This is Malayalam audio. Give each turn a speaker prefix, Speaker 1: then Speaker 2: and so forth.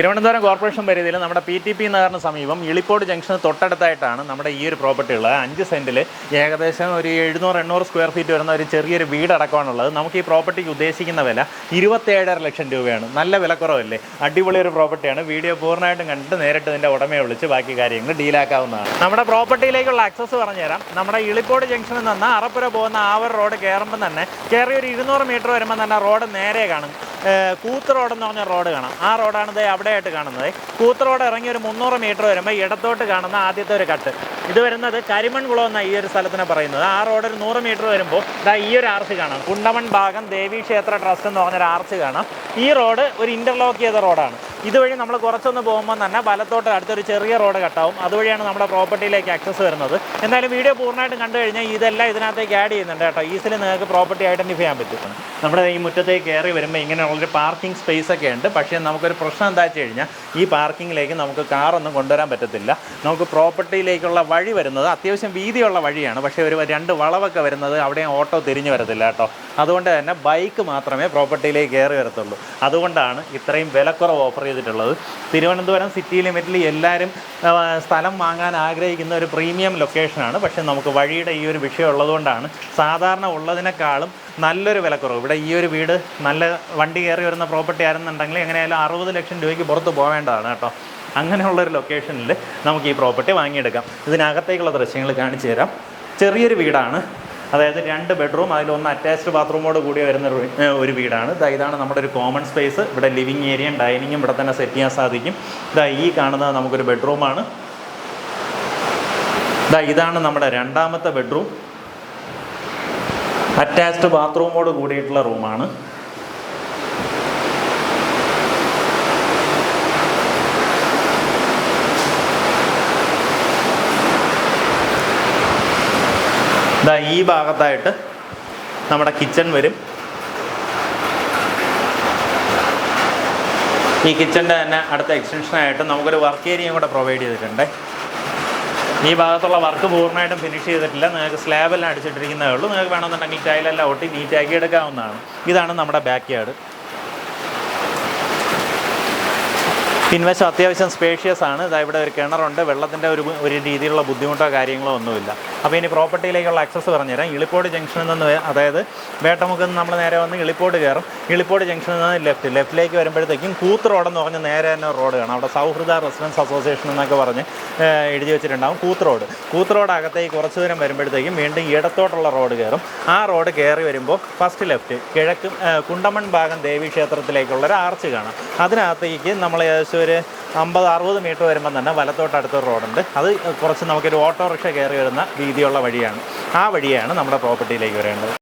Speaker 1: തിരുവനന്തപുരം കോർപ്പറേഷൻ പരിധിയിൽ നമ്മുടെ പി ടി പി നഗറിന് സമീപം ഇളിപ്പോട് ജംഗ്ഷന് തൊട്ടടുത്തായിട്ടാണ് നമ്മുടെ ഈ ഒരു പ്രോപ്പർട്ടി ഉള്ളത്. അഞ്ച് സെന്റിൽ ഏകദേശം ഒരു എഴുന്നൂറ് എണ്ണൂറ് സ്ക്വയർ ഫീറ്റ് വരുന്ന ഒരു ചെറിയൊരു വീട് അടക്കമാണുള്ളത് നമുക്ക് ഈ പ്രോപ്പർട്ടിക്ക് ഉദ്ദേശിക്കുന്ന വില ഇരുപത്തേഴര ലക്ഷം രൂപയാണ്. നല്ല വിലക്കുറവല്ലേ? അടിപൊളി ഒരു പ്രോപ്പർട്ടിയാണ്. വീഡിയോ പൂർണമായിട്ടും കണ്ടിട്ട് നേരിട്ട് ഇതിന്റെ ഉടമയെ വിളിച്ച് ബാക്കി കാര്യങ്ങൾ ഡീലാക്കാവുന്നതാണ്. നമ്മുടെ പ്രോപ്പർട്ടിയിലേക്കുള്ള ആക്സസ് പറഞ്ഞു തരാം നമ്മുടെ ഇളിപ്പോട് ജംഗ്ഷനിൽ നിന്ന് അറപ്പുര പോകുന്ന ആവർ റോഡ് കയറുമ്പോൾ തന്നെ കയറി ഒരു ഇരുന്നൂറ് മീറ്റർ വരുമ്പോൾ തന്നെ റോഡ് നേരെ കാണും. ഏഹ് കൂത്ത് റോഡ് എന്ന് പറഞ്ഞ റോഡ് കാണാം. ആ റോഡാണ് ദേ അവിടെയായിട്ട് കാണുന്നത്. കൂത്ത് റോഡ് ഇറങ്ങി ഒരു മുന്നൂറ് മീറ്റർ വരുമ്പോൾ ഇടത്തോട്ട് കാണുന്ന ആദ്യത്തെ ഒരു കട്ട്. ഇത് വരുന്നത് കരിമൺകുളം എന്നാണ് ഈ ഒരു സ്ഥലത്തിനെ പറയുന്നത്. ആ റോഡ് ഒരു നൂറ് മീറ്റർ വരുമ്പോൾ ഇതാ ഈ ഒരു ആർച്ച് കാണാം. കുണ്ടമൺ ഭാഗം ദേവി ക്ഷേത്ര ട്രസ്റ്റ് എന്ന് പറഞ്ഞൊരു ആർച്ച് കാണാം. ഈ റോഡ് ഒരു ഇന്റർലോക്ക് ചെയ്ത റോഡാണ് ഇതുവഴി നമ്മൾ കുറച്ചൊന്ന് പോകുമ്പോൾ തന്നെ വലത്തോട്ട് അടുത്തൊരു ചെറിയ റോഡ് കട്ടാവും. അതുവഴിയാണ് നമ്മുടെ പ്രോപ്പർട്ടിയിലേക്ക് ആക്സസ് വരുന്നത്. എന്തായാലും വീഡിയോ പൂർണമായിട്ടും കണ്ടു കഴിഞ്ഞാൽ ഇതെല്ലാം ഇതിനകത്തേക്ക് ആഡ് ചെയ്യുന്നുണ്ട് കേട്ടോ. ഈസിലി നിങ്ങൾക്ക് പ്രോപ്പർട്ടി ഐഡന്റിഫൈ ചെയ്യാൻ പറ്റും. നമ്മുടെ ഈ മുറ്റത്തേക്ക് കയറി വരുമ്പോൾ ഇങ്ങനെയുള്ളൊരു പാർക്കിംഗ് സ്പേസ് ഒക്കെ ഉണ്ട്. പക്ഷേ നമുക്കൊരു പ്രശ്നം എന്താ വെച്ച് കഴിഞ്ഞാൽ ഈ പാർക്കിങ്ങിലേക്ക് നമുക്ക് കാറൊന്നും കൊണ്ടുവരാൻ പറ്റത്തില്ല. നമുക്ക് പ്രോപ്പർട്ടിയിലേക്കുള്ള വഴി വരുന്നത് അത്യാവശ്യം വീതിയുള്ള വഴിയാണ്. പക്ഷേ ഒരു രണ്ട് വളവൊക്കെ വരുന്നത് അവിടെ ഓട്ടോ തിരിഞ്ഞു വരത്തില്ല കേട്ടോ. അതുകൊണ്ട് തന്നെ ബൈക്ക് മാത്രമേ പ്രോപ്പർട്ടിയിലേക്ക് കയറി വരത്തുള്ളൂ. അതുകൊണ്ടാണ് ഇത്രയും വിലക്കുറവ് ഓഫർ ചെയ്തിട്ടുള്ളത്. തിരുവനന്തപുരം സിറ്റി ലിമിറ്റിൽ എല്ലാവരും സ്ഥലം വാങ്ങാൻ ആഗ്രഹിക്കുന്ന ഒരു പ്രീമിയം ലൊക്കേഷനാണ് പക്ഷേ നമുക്ക് വഴിയുടെ ഈ ഒരു വിഷയം ഉള്ളതുകൊണ്ടാണ് സാധാരണ ഉള്ളതിനേക്കാളും നല്ലൊരു വിലക്കുറവ്. ഇവിടെ ഈ ഒരു വീട് നല്ല വണ്ടി കയറി വരുന്ന പ്രോപ്പർട്ടി ആയിരുന്നുണ്ടെങ്കിൽ എങ്ങനെയായാലും അറുപത് ലക്ഷം രൂപയ്ക്ക് പുറത്ത് പോവേണ്ടതാണ് കേട്ടോ. അങ്ങനെയുള്ള ഒരു ലൊക്കേഷനിൽ നമുക്ക് ഈ പ്രോപ്പർട്ടി വാങ്ങിയെടുക്കാം. ഇതിനകത്തേക്കുള്ള ദൃശ്യങ്ങൾ കാണിച്ചു തരാം. ചെറിയൊരു വീടാണ്. അതായത് രണ്ട് ബെഡ്റൂം അതിലൊന്ന് അറ്റാച്ച്ഡ് ബാത്റൂമോട് കൂടി വരുന്ന ഒരു വീടാണ്. ഇതാ ഇതാണ് നമ്മുടെ ഒരു കോമൺ സ്പേസ് ഇവിടെ ലിവിങ് ഏരിയയും ഡൈനിങ്ങും ഇവിടെ തന്നെ സെറ്റ് ചെയ്യാൻ സാധിക്കും. ഇതാ ഈ കാണുന്നത് നമുക്കൊരു ബെഡ്റൂമാണ് ഇതാ ഇതാണ് നമ്മുടെ രണ്ടാമത്തെ ബെഡ്റൂം അറ്റാച്ച്ഡ് ബാത്റൂമോട് കൂടിയിട്ടുള്ള റൂമാണ് ഇതാ ഈ ഭാഗത്തായിട്ട് നമ്മുടെ കിച്ചൺ വരും. ഈ കിച്ചന്റെ തന്നെ അടുത്ത എക്സ്റ്റൻഷനായിട്ട് നമുക്കൊരു വർക്ക് ഏരിയയും കൂടെ പ്രൊവൈഡ് ചെയ്തിട്ടുണ്ട്. ഈ ഭാഗത്തുള്ള വർക്ക് പൂർണമായിട്ടും ഫിനിഷ് ചെയ്തിട്ടില്ല. നിങ്ങൾക്ക് സ്ലാബെല്ലാം അടിച്ചിട്ടിരിക്കുന്നതേ ഉള്ളൂ. നിങ്ങൾക്ക് വേണമെന്നുണ്ടെങ്കിൽ ടൈലെല്ലാം ഒട്ടി നീറ്റാക്കി എടുക്കാവുന്നതാണ്. ഇതാണ് നമ്മുടെ ബാക്ക് യാർഡ് പിൻവശം അത്യാവശ്യം സ്പേഷ്യസ് ആണ്. ഇതാ ഇവിടെ ഒരു കിണറുണ്ട്. വെള്ളത്തിന്റെ ഒരു ഒരു രീതിയിലുള്ള ബുദ്ധിമുട്ടോ കാര്യങ്ങളോ ഒന്നുമില്ല. അപ്പോൾ ഇനി പ്രോപ്പർട്ടിയിലേക്കുള്ള ആക്സസ് പറഞ്ഞുതരാം ഇളിപ്പോട് ജംഗ്ഷനിൽ നിന്ന് അതായത് വേട്ടമുക്കിൽ നിന്ന് നമ്മൾ നേരെ വന്ന് ഇളിപ്പോട് കയറും. ഇളിപ്പോട് ജംഗ്ഷനിൽ നിന്ന് ലെഫ്റ്റ്. ലെഫ്റ്റിലേക്ക് വരുമ്പോഴത്തേക്കും കൂത്ത് റോഡെന്ന് പറഞ്ഞ് നേരെ തന്നെ റോഡ് കാണാം. അവിടെ സൗഹൃദ റെസിഡൻസ് അസോസിയേഷൻ എന്നൊക്കെ പറഞ്ഞ് എഴുതി വെച്ചിട്ടുണ്ടാവും കൂത്ത് റോഡ്. കൂത്ത് റോഡ് അകത്തേക്ക് കുറച്ച് ദൂരം വരുമ്പോഴത്തേക്കും വീണ്ടും ഇടത്തോട്ടുള്ള റോഡ് കയറും. ആ റോഡ് കയറി വരുമ്പോൾ ഫസ്റ്റ് ലെഫ്റ്റ് കിഴക്ക് കുണ്ടമൺ ഭാഗം ദേവി ക്ഷേത്രത്തിലേക്കുള്ള ഒരു ആർച്ച് കാണാം. അതിനകത്തേക്ക് നമ്മൾ ഏകദേശം ഒരു അമ്പത് അറുപത് മീറ്റർ വരുമ്പോൾ തന്നെ വലത്തോട്ട് അടുത്തൊരു റോഡുണ്ട്. അത് കുറച്ച് നമുക്കൊരു ഓട്ടോറിക്ഷ കയറി വരുന്ന വീതിയുള്ള വഴിയാണ്. ആ വഴിയാണ് നമ്മുടെ പ്രോപ്പർട്ടിയിലേക്ക് വരേണ്ടത്.